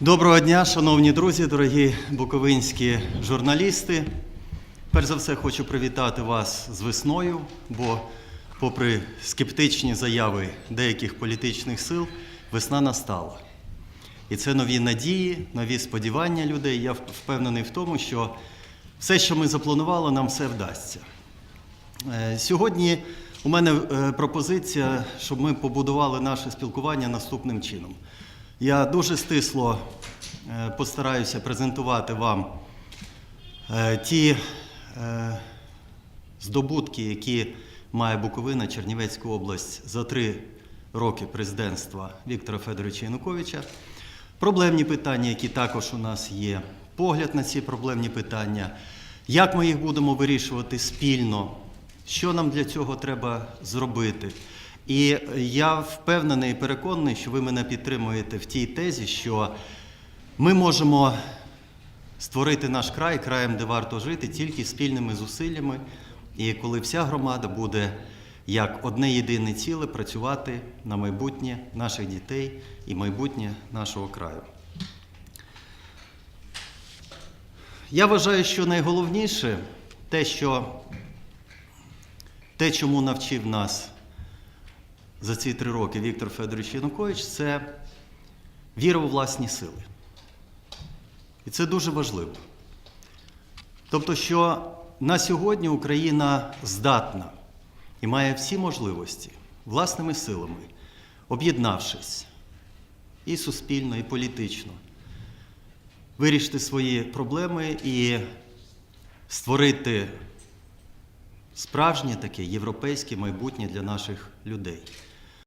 Доброго дня, шановні друзі, дорогі буковинські журналісти. Перш за все, хочу привітати вас з весною, бо, попри скептичні заяви деяких політичних сил, весна настала. І це нові надії, нові сподівання людей. Я впевнений в тому, що все, що ми запланували, нам все вдасться. Е, Сьогодні у мене е, пропозиція, щоб ми побудували наше спілкування наступним чином. Я дуже стисло е, постараюся презентувати вам е, ті е, здобутки, які має Буковина, Чернівецька область за три роки президентства Віктора Федоровича Януковича. Проблемні питання, які також у нас є, погляд на ці проблемні питання, як ми їх будемо вирішувати спільно, що нам для цього треба зробити. І я впевнений і переконаний, що ви мене підтримуєте в тій тезі, що ми можемо створити наш край краєм, де варто жити, тільки спільними зусиллями, і коли вся громада буде як одне єдине ціле працювати на майбутнє наших дітей і майбутнє нашого краю. Я вважаю, що найголовніше те, що те, чому навчив нас за ці три роки Віктор Федорович Янукович, це віра у власні сили. І це дуже важливо. Тобто, що на сьогодні Україна здатна і має всі можливості власними силами, об'єднавшись і суспільно, і політично, вирішити свої проблеми і створити справжнє таке європейське майбутнє для наших людей.